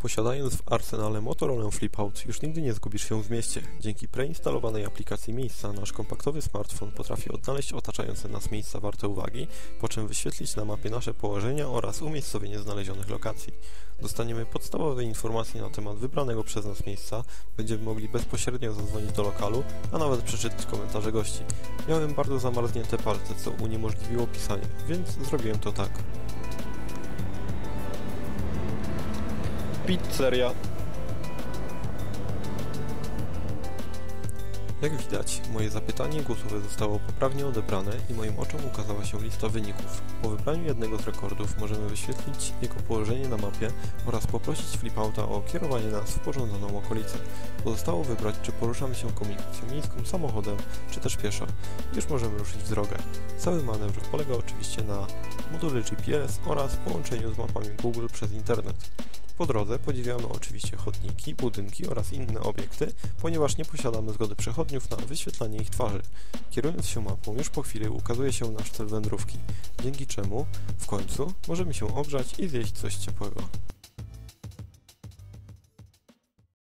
Posiadając w arsenale Motorola Flipout już nigdy nie zgubisz się w mieście. Dzięki preinstalowanej aplikacji Miejsca nasz kompaktowy smartfon potrafi odnaleźć otaczające nas miejsca warte uwagi, po czym wyświetlić na mapie nasze położenia oraz umiejscowienie znalezionych lokacji. Dostaniemy podstawowe informacje na temat wybranego przez nas miejsca, będziemy mogli bezpośrednio zadzwonić do lokalu, a nawet przeczytać komentarze gości. Miałem bardzo zamarznięte palce, co uniemożliwiło pisanie, więc zrobiłem to tak. Pizzeria. Jak widać, moje zapytanie głosowe zostało poprawnie odebrane i moim oczom ukazała się lista wyników. Po wybraniu jednego z rekordów możemy wyświetlić jego położenie na mapie oraz poprosić flipouta o kierowanie nas w porządzoną okolicę. Pozostało wybrać, czy poruszamy się komunikacją miejską, samochodem, czy też pieszo. Już możemy ruszyć w drogę. Cały manewr polega oczywiście na module GPS oraz połączeniu z mapami Google przez internet. Po drodze podziwiamy oczywiście chodniki, budynki oraz inne obiekty, ponieważ nie posiadamy zgody przechodniów na wyświetlanie ich twarzy. Kierując się mapą, już po chwili ukazuje się nasz cel wędrówki, dzięki czemu w końcu możemy się ogrzać i zjeść coś ciepłego.